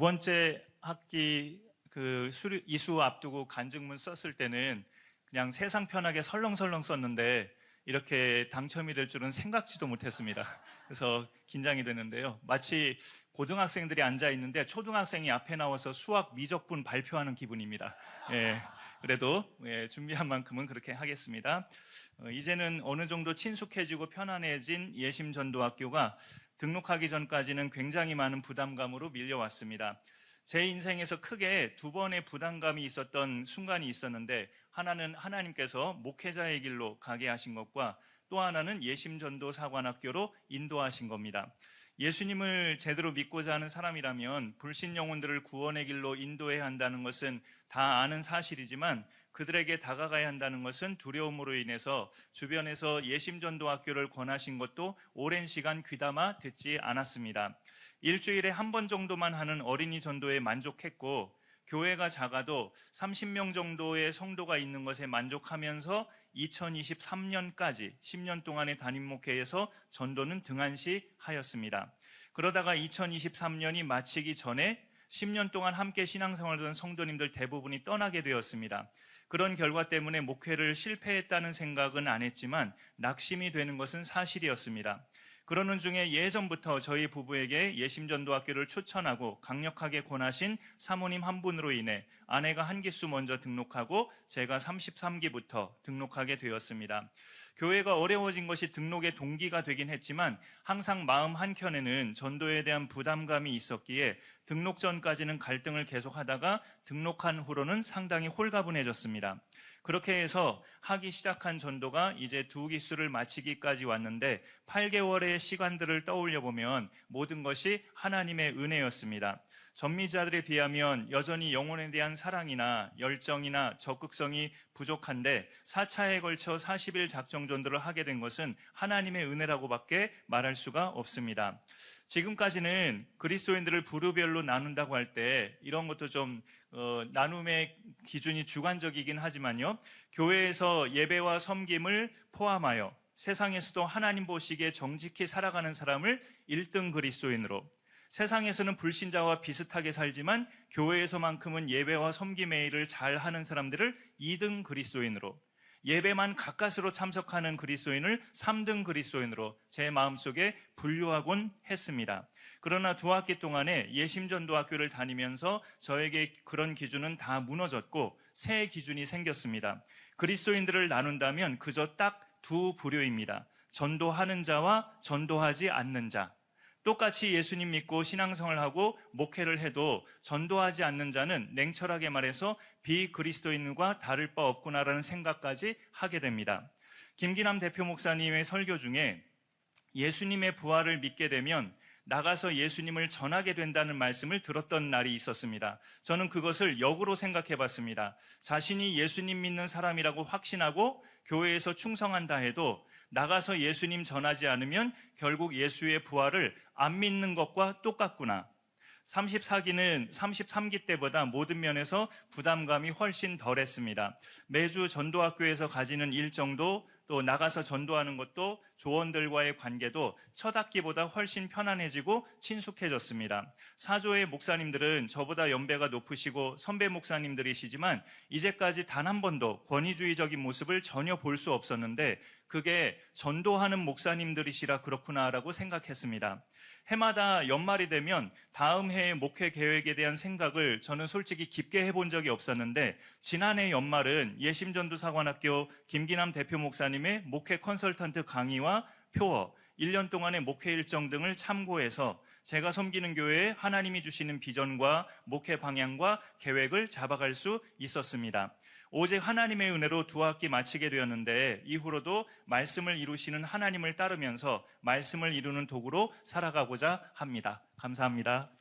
번째 학기 그 수료- 이수 앞두고 간증문 썼을 때는 그냥 세상 편하게 설렁설렁 썼는데 이렇게 당첨이 될 줄은 생각지도 못했습니다. 그래서 긴장이 되는데요. 마치 고등학생들이 앉아 있는데 초등학생이 앞에 나와서 수학 미적분 발표하는 기분입니다. 예, 그래도 예, 준비한 만큼은 그렇게 하겠습니다. 어, 이제는 어느 정도 친숙해지고 편안해진 예심전도학교가 등록하기 전까지는 굉장히 많은 부담감으로 밀려왔습니다. 제 인생에서 크게 두 번의 부담감이 있었던 순간이 있었는데 하나는 하나님께서 목회자의 길로 가게 하신 것과 또 하나는 예심전도 사관학교로 인도하신 겁니다. 예수님을 제대로 믿고자 하는 사람이라면 불신 영혼들을 구원의 길로 인도해야 한다는 것은 다 아는 사실이지만 그들에게 다가가야 한다는 것은 두려움으로 인해서 주변에서 예심전도학교를 권하신 것도 오랜 시간 귀담아 듣지 않았습니다. 일주일에 한 번 정도만 하는 어린이 전도에 만족했고 교회가 작아도 30명 정도의 성도가 있는 것에 만족하면서 2023년까지 10년 동안의 담임 목회에서 전도는 등한시 하였습니다. 그러다가 2023년이 마치기 전에 10년 동안 함께 신앙생활을 하던 성도님들 대부분이 떠나게 되었습니다. 그런 결과 때문에 목회를 실패했다는 생각은 안 했지만 낙심이 되는 것은 사실이었습니다. 그러는 중에 예전부터 저희 부부에게 예심전도학교를 추천하고 강력하게 권하신 사모님 한 분으로 인해 아내가 한 기수 먼저 등록하고 제가 33기부터 등록하게 되었습니다. 교회가 어려워진 것이 등록의 동기가 되긴 했지만 항상 마음 한켠에는 전도에 대한 부담감이 있었기에 등록 전까지는 갈등을 계속하다가 등록한 후로는 상당히 홀가분해졌습니다. 그렇게 해서 하기 시작한 전도가 이제 두 기수를 마치기까지 왔는데 8개월의 시간들을 떠올려 보면 모든 것이 하나님의 은혜였습니다. 전미자들에 비하면 여전히 영혼에 대한 사랑이나 열정이나 적극성이 부족한데 4차에 걸쳐 40일 작정 전도를 하게 된 것은 하나님의 은혜라고밖에 말할 수가 없습니다. 지금까지는 그리스도인들을 부류별로 나눈다고 할 때 이런 것도 좀 어, 나눔의 기준이 주관적이긴 하지만요. 교회에서 예배와 섬김을 포함하여 세상에서도 하나님 보시기에 정직히 살아가는 사람을 1등 그리스도인으로 세상에서는 불신자와 비슷하게 살지만 교회에서만큼은 예배와 섬김의 일을 잘 하는 사람들을 2등 그리스도인으로 예배만 가까스로 참석하는 그리스도인을 3등 그리스도인으로 제 마음속에 분류하곤 했습니다. 그러나 두 학기 동안에 예심전도학교를 다니면서 저에게 그런 기준은 다 무너졌고 새 기준이 생겼습니다. 그리스도인들을 나눈다면 그저 딱 두 부류입니다. 전도하는 자와 전도하지 않는 자. 똑같이 예수님 믿고 신앙성을 하고 목회를 해도 전도하지 않는 자는 냉철하게 말해서 비그리스도인과 다를 바 없구나라는 생각까지 하게 됩니다. 김기남 대표 목사님의 설교 중에 예수님의 부활을 믿게 되면 나가서 예수님을 전하게 된다는 말씀을 들었던 날이 있었습니다. 저는 그것을 역으로 생각해 봤습니다. 자신이 예수님 믿는 사람이라고 확신하고 교회에서 충성한다 해도 나가서 예수님 전하지 않으면 결국 예수의 부활을 안 믿는 것과 똑같구나. 34기는 33기 때보다 모든 면에서 부담감이 훨씬 덜했습니다. 매주 전도학교에서 가지는 일정도 또 나가서 전도하는 것도 조원들과의 관계도 첫 학기보다 훨씬 편안해지고 친숙해졌습니다. 사조의 목사님들은 저보다 연배가 높으시고 선배 목사님들이시지만 이제까지 단 한 번도 권위주의적인 모습을 전혀 볼 수 없었는데 그게 전도하는 목사님들이시라 그렇구나라고 생각했습니다. 해마다 연말이 되면 다음 해의 목회 계획에 대한 생각을 저는 솔직히 깊게 해본 적이 없었는데 지난해 연말은 예심전도사관학교 김기남 대표 목사님의 목회 컨설턴트 강의와 표어, 1년 동안의 목회 일정 등을 참고해서 제가 섬기는 교회에 하나님이 주시는 비전과 목회 방향과 계획을 잡아갈 수 있었습니다. 오직 하나님의 은혜로 두 학기 마치게 되었는데 이후로도 말씀을 이루시는 하나님을 따르면서 말씀을 이루는 도구로 살아가고자 합니다. 감사합니다.